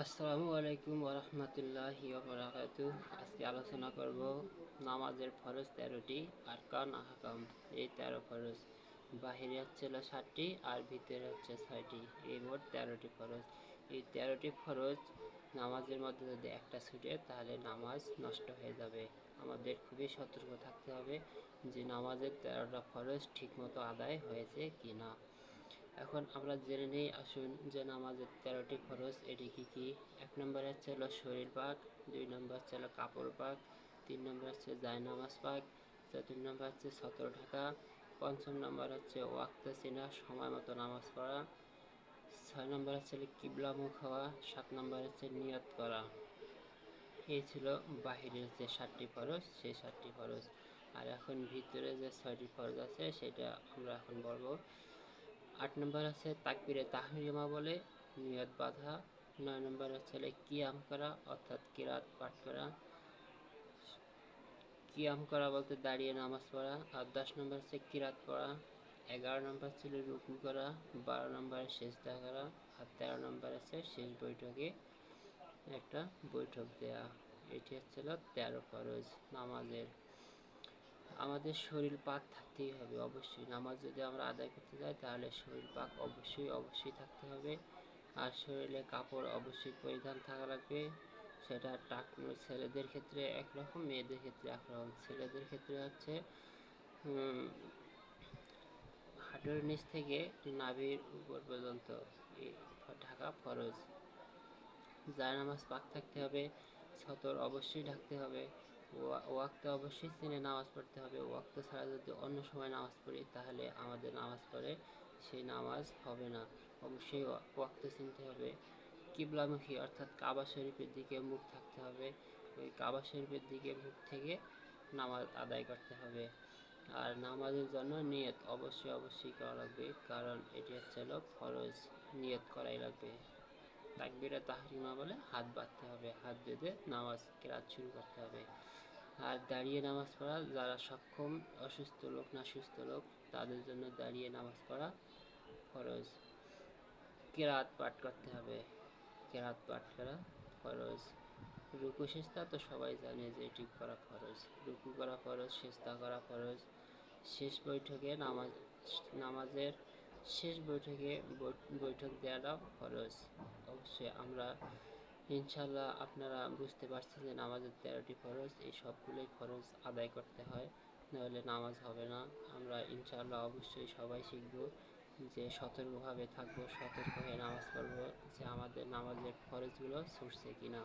আসসালামু আলাইকুম ওরহমতুল্লাহি বরাকাত আজকে আলোচনা করব নামাজের ফরজ তেরোটি আর কান আহকাম। এই তেরো ফরজ, বাহিরে হচ্ছে ষাটটি আর ভিতরে হচ্ছে ছয়টি। এই মোট তেরোটি ফরজ। এই তেরোটি ফরজ নামাজের মধ্যে যদি একটা ছুটে, তাহলে নামাজ নষ্ট হয়ে যাবে। আমাদের খুবই সতর্ক থাকতে হবে যে নামাজের তেরোটা ফরজ ঠিকমতো আদায় হয়েছে কি না এখন আমরা জেনে নেই, আসুন যে নামাজের তেরোটি খরচ এটি কী কী? এক নম্বর হচ্ছে হলো শরীর পাক, দুই নম্বর হচ্ছে হলো কাপড় পাক, তিন নম্বর হচ্ছে জায়নামাজ পাক, চতুর্থ নম্বর হচ্ছে সতর ঢাকা, পঞ্চম নম্বর হচ্ছে ওয়াক্ত চিনা সময় মতো নামাজ পড়া, ছয় নম্বর হচ্ছে কিবলামুখ হওয়া, সাত নম্বর হচ্ছে নিয়ত করা। এই ছিল বাহিরের যে সাতটি খরচ সেই সাতটি খরচ আর এখন ভিতরে যে ছয়টি খরচ আছে, সেটা আমরা এখন বলব। আট নম্বর আছে তাকবিরে তাহরিমা বলে, নিয়ত বাধা। নয় নম্বর হচ্ছে কিয়াম করা, অর্থাৎ কিরাত পাঠ করা। কিয়াম করা বলতে দাঁড়িয়ে নামাজ পড়া। আর দশ নম্বর হচ্ছে কিরাত পড়া। এগারো নম্বর ছিল রুকু করা। বারো নম্বরে সেজদা করা। আর তেরো নম্বর আছে শেষ বৈঠকে একটা বৈঠক দেয়া। এটি হচ্ছিল তেরো ফরজ নামাজের আমাদের শরীর পাক থাকতেই হবে, অবশ্যই। নামাজ যদি আমরা আদায় করতে যাই, তাহলে শরীর পাক অবশ্যই অবশ্যই থাকতে হবে। আর শরীরে কাপড় অবশ্যই পরিধান থাকা লাগবে। সেটা টাক, ছেলেদের ক্ষেত্রে একরকম, মেয়েদের ক্ষেত্রে একরকম। ছেলেদের ক্ষেত্রে হচ্ছে হাঁটুর নিচ থেকে নাভির উপর পর্যন্ত ঢাকা ফরজ। নামাজ পাক থাকতে হবে ছতর অবশ্যই ঢাকতে হবে। ওয়াক্ত অবশ্যই চিনে নামাজ পড়তে হবে। ওয়াক্ত ছাড়া যদি অন্য সময় নামাজ পড়ি, তাহলে আমাদের নামাজ পড়ে সেই নামাজ হবে না। অবশ্যই ওয়াক্ত চিনতে হবে। কিবলামুখী, অর্থাৎ কাবা শরীফের দিকে মুখ থাকতে হবে। ওই কাবা শরীফের দিকে মুখ থেকে নামাজ আদায় করতে হবে। আর নামাজের জন্য নিয়ত অবশ্যই অবশ্যই করা লাগবে। কারণ এটি হচ্ছে ফরজ। নিয়ত করাই লাগবে। তাকবিরা তাহরিমা বলে হাত বাঁধতে হবে, হাত বেঁধে নামাজ কেরাত শুরু করতে হবে। আর দাঁড়িয়ে নামাজ পড়া, যারা সক্ষম, অসুস্থ লোক না সুস্থ লোক, তাদের জন্য দাঁড়িয়ে নামাজ পড়া ফরজ। কেরাত পাঠ করতে হবে, কেরাত পাঠ করা ফরজ। রুকু সেস্তা তো সবাই জানে যে এটি করা ফরজ। রুকু করা ফরজ, সেস্তা করা ফরজ। শেষ বৈঠকে নামাজ, নামাজের শেষ বৈঠকে বৈঠক দেওয়াটা খরচ। অবশ্যই আমরা ইনশাল্লাহ আপনারা বুঝতে পারছেন যে নামাজের তেরোটি খরচ এই সবগুলোই খরচ আদায় করতে হয়, নাহলে নামাজ হবে না। আমরা ইনশাল্লাহ অবশ্যই সবাই শিখব যে সতর্কভাবে থাকব, সতর্ক হয়ে নামাজ পড়ব যে আমাদের নামাজের ফরজগুলো ছুটছে কিনা।